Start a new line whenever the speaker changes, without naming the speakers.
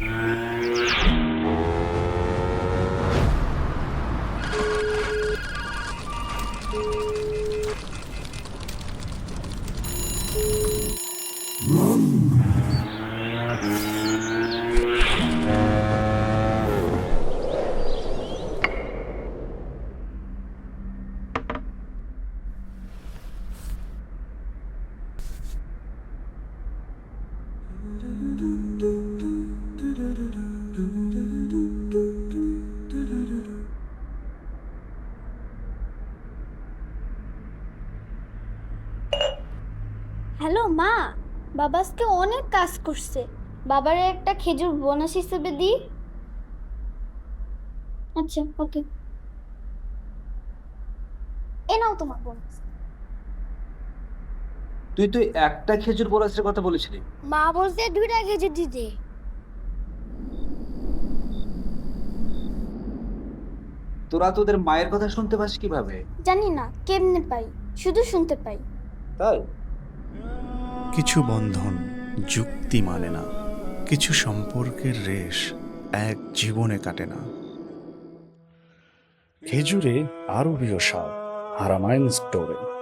Uh... hello মা। বাবা আজকে অনেক কাজ করছে। বাবারে একটা খেজুর বোনাস হিসেবে দিই। আচ্ছা ওকে। এ নাও তোমার বোনাস।
তুই তুই একটা খেজুর বোনাসের কথা বলেছিলি।
মা বলছে দুইটা খেজুর দিতে
তোরা তোদের মায়ের কথা শুনতে পাস কীভাবে?
জানি না কেমনে পাই? শুধু শুনতে পাই।
তাই?
কিছু বন্ধন যুক্তি মানে না, কিছু সম্পর্কের রেশ এক জীবনে কাটে না।
খেজুরে আরবীয় স্বাদ, হারামাইন স্টোরে।